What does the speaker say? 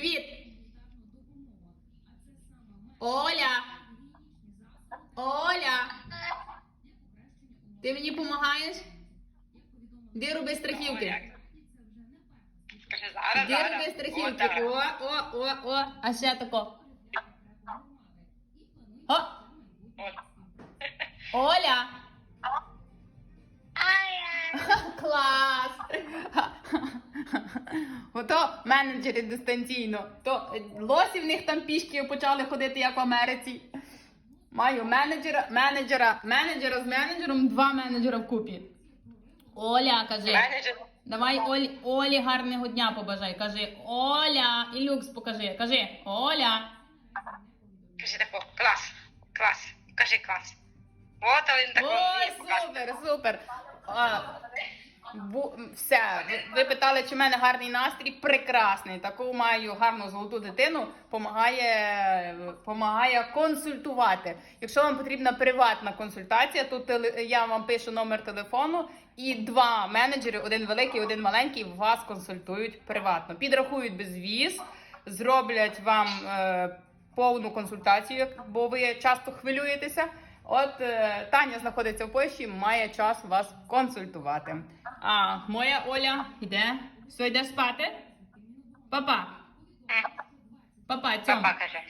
Привіт. Оля. Оля. Ти мені допомагаєш? Де роби страхівки? Зараз, Де зараз. роби страхівки? О, о, о, о. А ще тако. О, Оля. Ото менеджери дистанційно. То е, лосі в них там пішки почали ходити, як в Америці. Маю менеджера, менеджера, менеджера з менеджером, два менеджера вкупі. Оля, кажи. Менеджер. Давай Олі, Олі гарного дня побажай. Кажи Оля. І люкс покажи. Кажи Оля. Кажи тако, клас, клас, кажи клас. От він тако Ой, супер, супер. А, бу, все, ви, питали, чи в мене гарний настрій? Прекрасний. Таку маю гарну золоту дитину, помагає, помагає консультувати. Якщо вам потрібна приватна консультація, то теле- я вам пишу номер телефону, і два менеджери, один великий, один маленький, вас консультують приватно. Підрахують безвіз, зроблять вам е, повну консультацію, бо ви часто хвилюєтеся. От е, Таня знаходиться в Польщі, має час вас консультувати. А моя Оля йде. Все, йдеш спати? Папа. Папа, цьому. Папа каже.